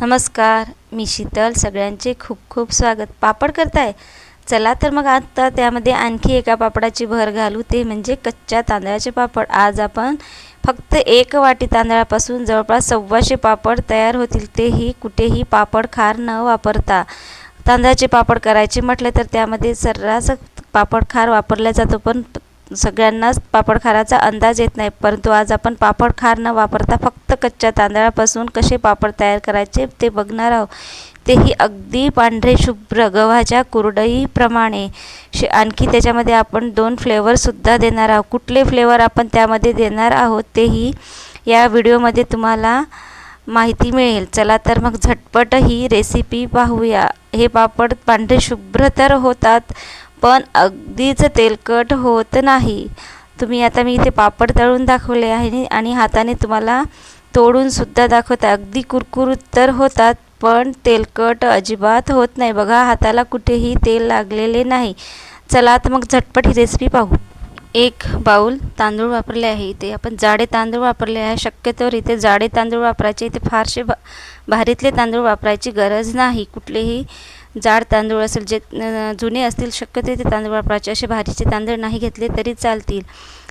नमस्कार मी शीतल. सगळ्यांचे खूप खूप स्वागत. पापड करताय? चला तर मग आता त्यामध्ये आणखी एका पापडाची भर घालू. ते म्हणजे कच्च्या तांदळाचे पापड. आज आपण फक्त एक वाटी तांदळापासून जवळपास सव्वाशे पापड तयार होतील. तेही कुठेही पापड खार न वापरता. तांदळाचे पापड करायचे म्हटलं तर त्यामध्ये सर्रास पापड खार वापरला जातो. पण सगळ्यांनाच पापड खाराचा अंदाज येत नाही. परंतु आज आपण पापड खार न वापरता फक्त कच्च्या तांदळापासून कसे पापड तयार करायचे ते बघणार आहोत. तेही अगदी पांढरे शुभ्र गव्हाच्या कुरडईप्रमाणे. शे आणखी त्याच्यामध्ये आपण दोन फ्लेवरसुद्धा देणार आहोत. कुठले फ्लेवर आपण त्यामध्ये देणार आहोत तेही या व्हिडिओमध्ये तुम्हाला माहिती मिळेल. चला तर मग झटपट ही रेसिपी पाहूया. हे पापड पांढरे शुभ्र तर होतात पण अगदीच तेलकट होत नाही. तुम्ही आता मी इथे पापड तळून दाखवले आहे आणि हाताने तुम्हाला तोडूनसुद्धा दाखवत. आहे अगदी कुरकुरीत तर होतात पण तेलकट अजिबात होत नाही. बघा हाताला कुठेही तेल लागलेले नाही. चला आता मग झटपट ही रेसिपी पाहू. एक बाऊल तांदूळ वापरले आहे इथे. आपण जाडे तांदूळ वापरले आहे. शक्यतोवर इथे जाडे तांदूळ वापरायचे. इथे फारसे भा भारीतले तांदूळ वापरायची गरज नाही. कुठलेही जाड तांदूळ असेल जे जुने असतील शक्यतो ते तांदूळ वापरायचे. असे भारीचे तांदूळ नाही घेतले तरी चालतील.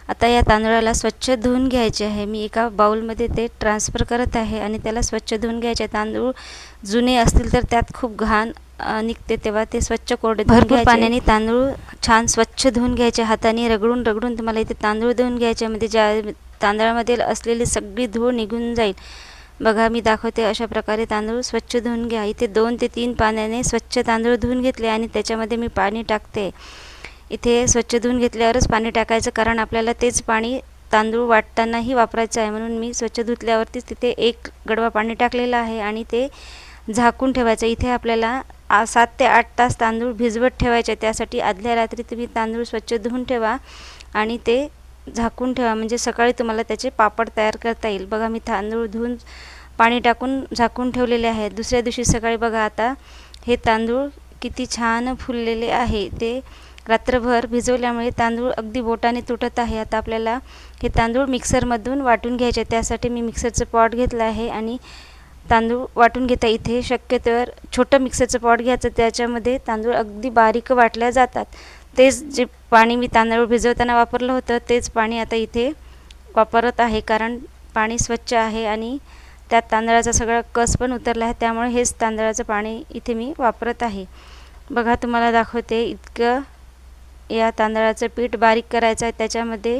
आता या तांदळाला स्वच्छ धुवून घ्यायचे आहे. मी एका बाऊलमध्ये ते ट्रान्सफर करत आहे आणि त्याला स्वच्छ धुवून घ्यायचे. तांदूळ जुने असतील तर त्यात खूप घाण निघते तेव्हा ते स्वच्छ कोरडे भरपूर पाण्याने तांदूळ छान स्वच्छ धुवून घ्यायचे. हाताने रगडून रगडून तुम्हाला इथे तांदूळ धुवून घ्यायचे. म्हणजे ज्या तांदळामध्ये असलेली सगळी धूळ निघून जाईल. बघा मी दाखवते अशा प्रकारे तांदूळ स्वच्छ धुवून घ्या. इथे दोन ते तीन पाण्याने स्वच्छ तांदूळ धुवून घेतले आणि त्याच्यामध्ये मी पाणी टाकते. इथे स्वच्छ धुवून घेतल्यावरच पाणी टाकायचं कारण आपल्याला तेच पाणी तांदूळ वाटतानाही वापरायचं आहे. म्हणून मी स्वच्छ धुतल्यावरतीच तिथे एक गडवा पाणी टाकलेलं आहे आणि ते झाकून ठेवायचं. इथे आपल्याला सात ते आठ तास तांदूळ भिजवत ठेवायचे. त्यासाठी आदल्या रात्री तुम्ही तांदूळ स्वच्छ धुवून ठेवा आणि ते झाकून ठेवा. म्हणजे सकाळी तुम्हाला त्याचे पापड तयार करता येईल. बघा मी तांदूळ धुवून पाणी टाकून झाकून ठेवलेले आहे. दुसऱ्या दिवशी सकाळी बघा आता हे तांदूळ किती छान फुललेले आहे. ते रात्रभर भिजवल्यामुळे तांदूळ अगदी बोटाने तुटत आहे. आता आपल्याला हे तांदूळ मिक्सरमधून वाटून घ्यायचे त्यासाठी मी मिक्सरचं पॉट घेतलं आहे आणि तांदूळ वाटून घेता इथे. शक्यतोवर छोटं मिक्सरचं पॉट घ्यायचं. त्याच्यामध्ये तांदूळ अगदी बारीक वाटल्या जातात. तेच जे पाणी मी तांदूळ भिजवताना वापरलं होतं तेच पाणी आता इथे वापरत आहे. कारण पाणी स्वच्छ आहे आणि त्यात तांदळाचा सगळा कस पण उतरला आहे त्यामुळे हेच तांदळाचं पाणी इथे मी वापरत आहे. बघा तुम्हाला दाखवते इतकं या तांदळाचं पीठ बारीक करायचं आहे. त्याच्यामध्ये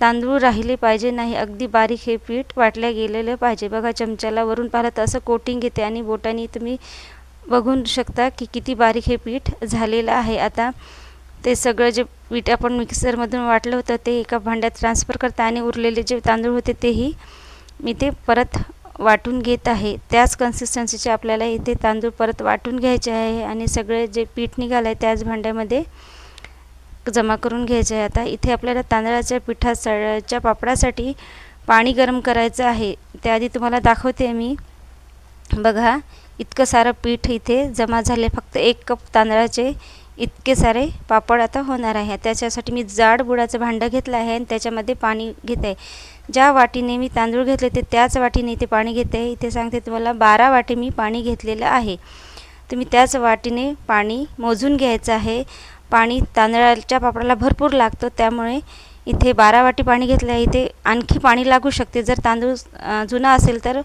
तांदूळ राहिले पाहिजे नाही अगदी बारीक हे पीठ वाटल्या गेलेलं पाहिजे. बघा चमच्याला वरून पाहिलं तर असं कोटिंग येते आणि बोटाने तुम्ही बघून शकता की किती बारीक हे पीठ झालेलं आहे. आता ते सगळं जे पीठ आपण मिक्सरमधून वाटलं होतं ते एका भांड्यात ट्रान्सफर करता आणि उरलेले जे तांदूळ होते तेही मी ते परत वाटून घेत आहे. त्याच कन्सिस्टन्सीचे आपल्याला इथे तांदूळ परत वाटून घ्यायचे आहे आणि सगळे जे पीठ निघालं आहे त्याच भांड्यामध्ये जमा करून घ्यायचे आहे. आता इथे आपल्याला तांदळाच्या पिठाच्या पापडासाठी पाणी गरम करायचं आहे. त्याआधी तुम्हाला दाखवते मी. बघा इतकं सारं पीठ इथे जमा झाले. फक्त एक कप तांदळाचे इतके सारे पापड आता होणार आहे. त्याच्यासाठी मी जाड बुडाचं भांडं घेतलं आहे आणि त्याच्यामध्ये पाणी घेत. आहे ज्या वाटीने मी तांदूळ घेतले ते त्याच वाटीने इथे पाणी घेते. इथे सांगते तुम्हाला बारा वाटी मी पाणी घेतलेलं आहे. तुम्ही त्याच वाटीने पाणी मोजून घ्यायचं आहे. पाणी तांदळाच्या पापडाला भरपूर लागतं त्यामुळे इथे बारा वाटी पाणी घेतलं आहे. इथे आणखी पाणी लागू शकते. जर तांदूळ जुना असेल तर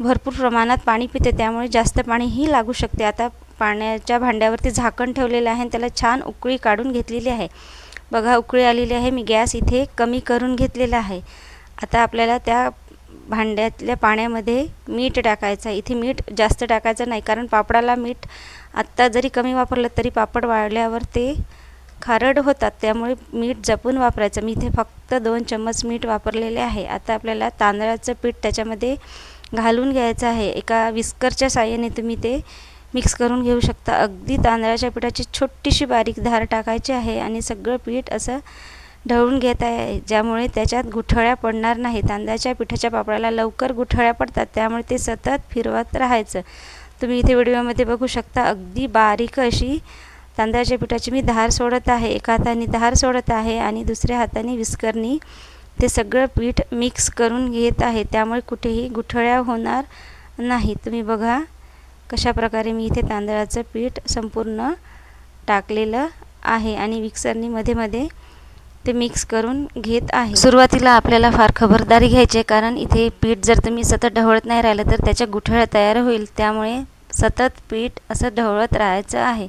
भरपूर प्रमाणात पाणी पिते त्यामुळे जास्त पाणीही लागू शकते. आता पाण्याच्या भांड्यावरती झाकण ठेवलेलं आहे आणि त्याला छान उकळी काढून घेतलेली आहे. बघा उकळी आलेली आहे. मी गॅस इथे कमी करून घेतलेला आहे. आता आपल्याला त्या भांड्यातल्या पाण्यामध्ये मीठ टाकायचं आहे. इथे मीठ जास्त टाकायचं नाही कारण पापडाला मीठ आत्ता जरी कमी वापरलं तरी पापड वाळल्यावर ते खारड होतात. त्यामुळे मीठ जपून वापरायचं. मी इथे फक्त दोन चम्मच मीठ वापरलेले आहे. आता आपल्याला तांदळाचं पीठ त्याच्यामध्ये घालून घ्यायचं आहे. एका विस्करच्या साह्याने तुम्ही ते मिक्स करून घेऊ शकता. अगदी तांदळाच्या पिठाची छोटीशी बारीक धार टाकायची आहे आणि सगळं पीठ असं ढवळून घेत आहे ज्यामुळे त्याच्यात गुठळ्या पडणार नाही. तांदळाच्या पिठाच्या पापडाला लवकर गुठळ्या पडतात त्यामुळे ते सतत फिरवत राहायचं. तुम्ही इथे व्हिडिओमध्ये बघू शकता अगदी बारीक अशी तांदळाच्या पिठाची मी धार सोडत आहे. एका हाताने धार सोडत आहे आणि दुसऱ्या हाताने विस्करणी. ते सगळं पीठ मिक्स करून घेत आहे त्यामुळे कुठेही गुठळ्या होणार नाही. तुम्ही बघा. कशा प्रकारे मी इथे तांदळाचं पीठ संपूर्ण टाकलेलं आहे आणि मिक्सरनी मध्ये मध्ये ते मिक्स करून घेत आहे. सुरुवातीला आपल्याला फार खबरदारी घ्यायची आहे कारण इथे पीठ जर तुम्ही सतत ढवळत नाही राहिलं तर त्याच्या गुठळ्या तयार होईल. त्यामुळे सतत पीठ असं ढवळत राहायचं आहे.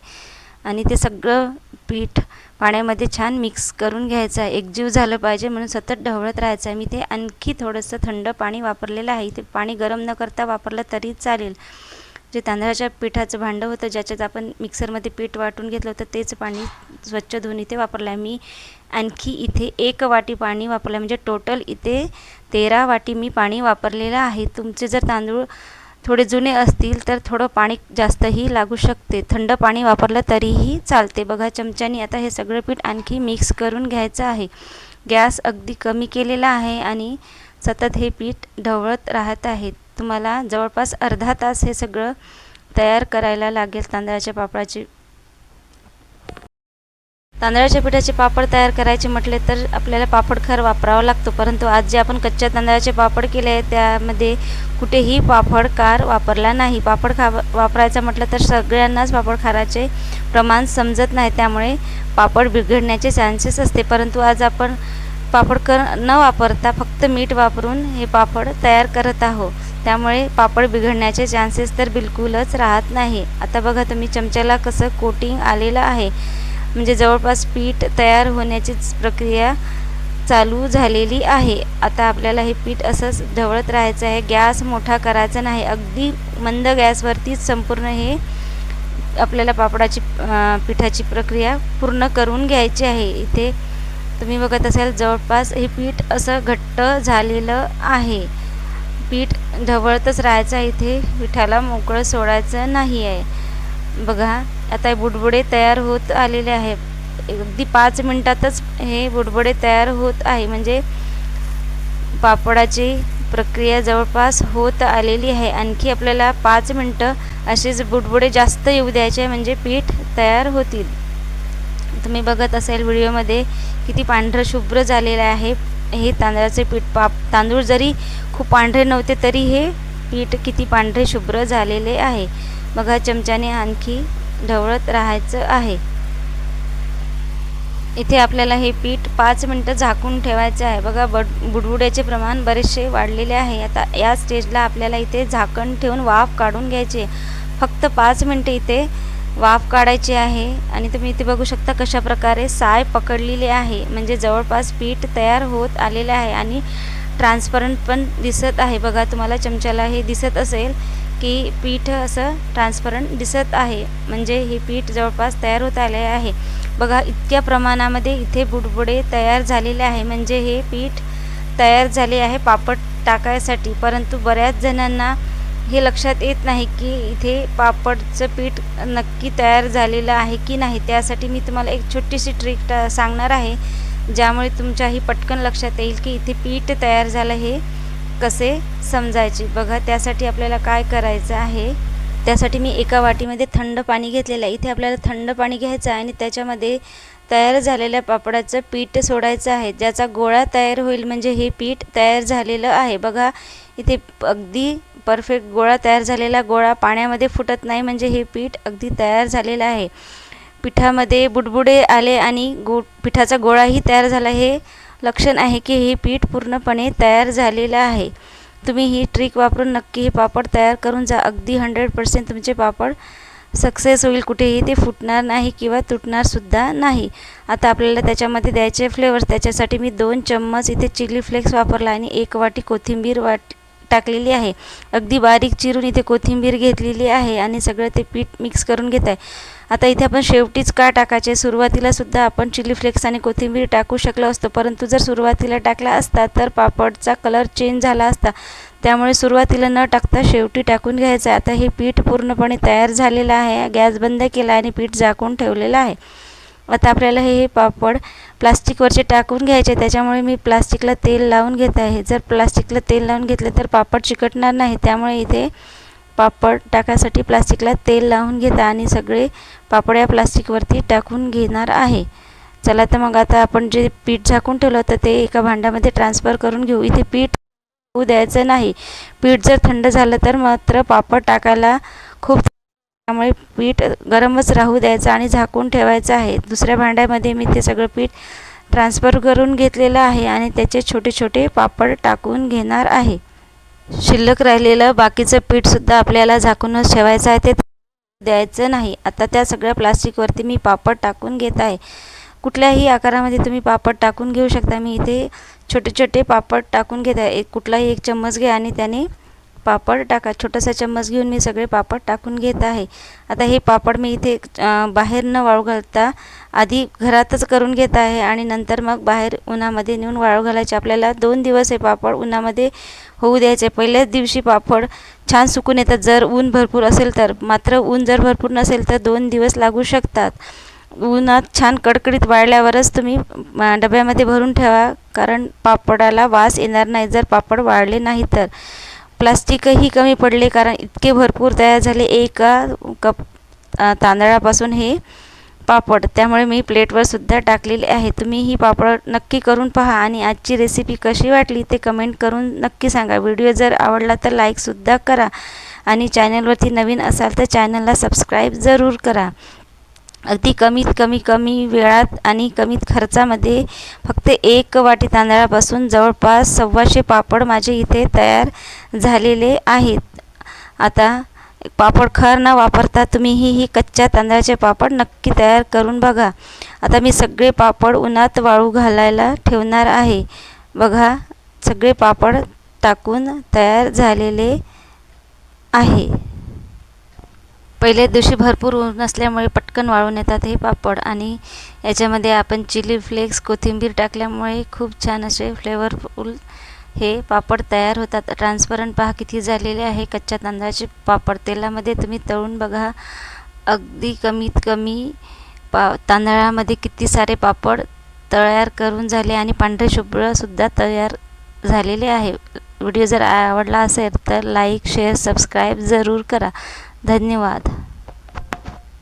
आणि ते सगळं पीठ पाण्यामध्ये छान मिक्स करून घ्यायचं आहे. एकजीव झालं पाहिजे म्हणून सतत ढवळत राहायचं आहे. मी ते आणखी थोडंसं थंड पाणी वापरलेलं आहे. ते पाणी गरम न करता वापरलं तरी चालेल. जे तांदळाच्या पिठाचं भांडं होतं ज्याच्यात आपण मिक्सरमध्ये पीठ वाटून घेतलं होतं तेच पाणी स्वच्छ धुवून इथे वापरलं आहे. मी आणखी इथे एक वाटी पाणी वापरलं म्हणजे टोटल इथे तेरा वाटी मी पाणी वापरलेलं आहे. तुमचे जर तांदूळ थोडे जुने असतील तर थोडं पाणी जास्तही लागू शकते. थंड पाणी वापरलं तरीही चालते. बघा चमच्यानी आता हे सगळं पीठ आणखी मिक्स करून घ्यायचं आहे. गॅस अगदी कमी केलेला आहे आणि सतत हे पीठ ढवळत राहत आहे. तुम्हाला जवळपास अर्धा तास हे सगळं तयार करायला लागेल तांदळाच्या पापडाची. तांदळाच्या पिठाचे पापड तयार करायचे म्हटले तर आपल्याला पापड खर वापरावा लागतो परंतु आज जे आपण कच्च्या तांदळाचे पापड केले आहे त्यामध्ये कुठेही पापड कार वापरला नाही. पापड खा वापरायचं म्हटलं तर सगळ्यांनाच पापड खाराचे प्रमाण समजत नाही त्यामुळे पापड बिघडण्याचे चान्सेस असते. परंतु आज आपण पापड कर न वापरता फक्त मीठ वापरून हे पापड तयार करत आहोत. त्यामुळे पापड बिघडण्याचे चान्सेस तर बिलकुलच राहत नाही. आता बघा तुम्ही चमच्याला कसं कोटिंग आलेलं आहे. म्हणजे जवळपास पीठ तयार होण्याचीच प्रक्रिया चालू झालेली आहे. आता आपल्याला हे पीठ असंच ढवळत राहायचं आहे. गॅस मोठा करायचा नाही. अगदी मंद गॅसवरतीच संपूर्ण हे आपल्याला पापडाची पिठाची प्रक्रिया पूर्ण करून घ्यायची आहे. इथे तुम्ही बघत असाल जवळपास हे पीठ असं घट्ट झालेलं आहे. पीठ ढवळतच राहायचं आहे इथे. पिठाला मोकळं सोडायचं नाही आहे बघा आता बुडबुडे तयार होत आलेले आहे अगदी पाच मिनटातच हे बुडबुडे तयार होत आहे. म्हणजे पापडाची प्रक्रिया जवळपास होत आलेली आहे. आणखी आपल्याला पाच मिनटं असेच बुडबुडे जास्त येऊ द्यायचे म्हणजे पीठ तयार होतील. तुम्ही बघत असेल व्हिडिओमध्ये किती पांढरं शुभ्र झालेलं आहे. हे तांदळाचे पीठ पाप तांदूळ जरी खूप पांढरे नव्हते तरी हे पीठ किती पांढरे शुभ्र झालेले आहे. बघा चमच्याने आणखी ढवळत राहायचं आहे. इथे आपल्याला हे पीठ पाच मिनटं झाकून ठेवायचं आहे. बघा बड बुडबुड्याचे प्रमाण बरेचसे वाढलेले आहे. आता या स्टेजला आपल्याला इथे झाकण ठेवून वाफ काढून घ्यायचे फक्त पाच मिनटं इथे वाफ काढायची आहे आणि तुम्ही इथे बघू शकता कशा प्रकारे साय पकडलेली आहे. म्हणजे जवळपास पीठ तयार होत आलेलं आहे आणि ट्रान्सपरंट पण दिसत आहे. बघा तुम्हाला चमच्याला हे दिसत असेल की पीठ असं ट्रान्सपरंट दिसत आहे. म्हणजे हे पीठ जवळपास तयार होत आले आहे. बघा इतक्या प्रमाणामध्ये इथे बुडबुडे तयार झालेले आहे. म्हणजे हे पीठ तयार झाले आहे पापड टाकायसाठी. परंतु बऱ्याच जणांना हे लक्षात येत नाही की इथे पापडचं पीठ नक्की तयार झालेलं आहे की नाही. त्यासाठी मी तुम्हाला एक छोटीशी ट्रिक सांगणार आहे ज्यामुळे तुमच्याही पटकन लक्षात येईल की इथे पीठ तयार झालं हे कसे समजायचे. बघा त्यासाठी आपल्याला काय करायचं आहे? त्यासाठी मी एका वाटीमध्ये थंड पाणी घेतलेलं आहे. इथे आपल्याला थंड पाणी घ्यायचं आहे आणि त्याच्यामध्ये तयार झालेल्या पापडाचं पीठ सोडायचं आहे. ज्याचा गोळा तयार होईल म्हणजे हे पीठ तयार झालेलं आहे. बघा इथे अगदी परफेक्ट गोळा तयार झालेला गोळा पाण्यामध्ये फुटत नाही म्हणजे हे पीठ अगदी तयार झालेलं आहे. पिठामध्ये बुडबुडे आले आणि गो पिठाचा गोळाही तयार झाला. हे लक्षण आहे की हे पीठ पूर्णपणे तयार झालेलं आहे. तुम्ही ही ट्रिक वापरून नक्की हे पापड तयार करून जा. अगदी हंड्रेड पर्सेंट तुमचे पापड सक्सेस होईल. कुठेही ते फुटणार नाही किंवा तुटणारसुद्धा नाही. आता आपल्याला त्याच्यामध्ये द्यायचे फ्लेवर्स त्याच्यासाठी मी दोन चम्मच इथे चिली फ्लेक्स वापरला आणि एक वाटी कोथिंबीर वाट टाकलेली आहे. अगदी बारीक चिरून इथे कोथिंबीर घेतलेली आहे आणि सगळं ते पीठ मिक्स करून घेत आहे. आता इथे आपण शेवटीच का टाकायचे सुरुवातीलासुद्धा आपण चिली फ्लेक्स आणि कोथिंबीर टाकू शकलो असतो. परंतु जर सुरुवातीला टाकला असता तर पापडचा कलर चेंज झाला असता. त्यामुळे सुरुवातीला न टाकता शेवटी टाकून घ्यायचं आता हे पीठ पूर्णपणे तयार झालेलं आहे. गॅस बंद केला आणि पीठ झाकून ठेवलेलं आहे. आता आपल्याला हे पापड प्लास्टिकवरचे टाकून घ्यायचे त्याच्यामुळे मी प्लास्टिकला तेल लावून घेत आहे. जर प्लास्टिकला तेल लावून घेतलं तर पापड चिकटणार नाही. त्यामुळे इथे पापड टाकायसाठी प्लास्टिकला तेल लावून घेता आणि सगळे पापड या प्लास्टिकवरती टाकून घेणार आहे. चला तर मग आता आपण जे पीठ झाकून ठेवलं होतं ते एका भांड्यामध्ये ट्रान्सफर करून घेऊ. इथे पीठ होऊ द्यायचं नाही. पीठ जर थंड झालं तर मात्र पापड टाकायला खूप त्यामुळे पीठ गरमच राहू द्यायचं आणि झाकून ठेवायचं आहे. दुसऱ्या भांड्यामध्ये मी ते सगळं पीठ ट्रान्सफर करून घेतलेलं आहे आणि त्याचे छोटे छोटे पापड टाकून घेणार आहे. शिल्लक राहिलेलं बाकीचं पीठसुद्धा आपल्याला झाकूनच ठेवायचं आहे. ते द्यायचं नाही. आता त्या सगळ्या प्लास्टिकवरती मी पापड टाकून घेत आहे. कुठल्याही आकारामध्ये तुम्ही पापड टाकून घेऊ शकता. मी इथे छोटे छोटे पापड टाकून घेत आहे. एक कुठलाही एक चम्मच घ्या आणि त्याने पापड टाका. छोटासा चम्मच घेऊन मी सगळे पापड टाकून घेत आहे. आता हे पापड मी इथे बाहेर न वाळू घालता आधी घरातच करून घेत आहे आणि नंतर मग बाहेर उन्हामध्ये नेऊन वाळू घालायचे. आपल्याला दोन दिवस हे पापड उन्हामध्ये होऊ द्यायचे. पहिल्याच दिवशी पापड छान सुकून येतात. जर ऊन भरपूर असेल तर मात्र ऊन जर भरपूर नसेल तर दोन दिवस लागू शकतात. उन्हात छान कडकडीत वाळल्यावरच तुम्ही डब्यामध्ये भरून ठेवा. कारण पापडाला वास येणार नाही जर पापड वाळले नाही तर. प्लास्टिकही कमी पडले कारण इतके भरपूर तयार झाले. एका कप तांदळापासून हे पापड. त्यामुळे मी प्लेटवर सुद्धा टाकलेले आहे. तुम्ही ही पापड नक्की करून पहा आणि आजची रेसिपी कशी वाटली ते कमेंट करून नक्की सांगा. व्हिडिओ जर आवडला तर लाईकसुद्धा करा आणि चॅनलवरती नवीन असाल तर चॅनलला सबस्क्राईब जरूर करा. अगदी कमीत कमी कमी वेळात आणि कमीत खर्चामध्ये फक्त एक वाटी तांदळापासून जवळपास सव्वाशे पापड माझे इथे तयार झालेले आहेत. आता पापड खर न वापरता तुम्हीही ही कच्च्या तांदळाचे पापड नक्की तयार करून बघा. आता मी सगळे पापड उन्हात वाळू घालायला ठेवणार आहे. बघा सगळे पापड टाकून तयार झालेले आहे. पहिल्याच दिवशी भरपूर ऊन असल्यामुळे पटकन वाळून येतात हे पापड आणि याच्यामध्ये आपण चिली फ्लेक्स कोथिंबीर टाकल्यामुळे खूप छान असे फ्लेवरफुल हे पापड तयार होतात. ट्रान्सपरंट पहा किती झालेले आहे. कच्च्या तांदळाचे पापड. तेलामध्ये तुम्ही तळून बघा. अगदी कमीत कमी पा तांदळामध्ये किती सारे पापड तयार करून झाले आणि पांढरे शुभ्रसुद्धा तयार झालेले आहे. व्हिडिओ जर आवडला असेल तर लाईक शेअर सबस्क्राईब जरूर करा. धन्यवाद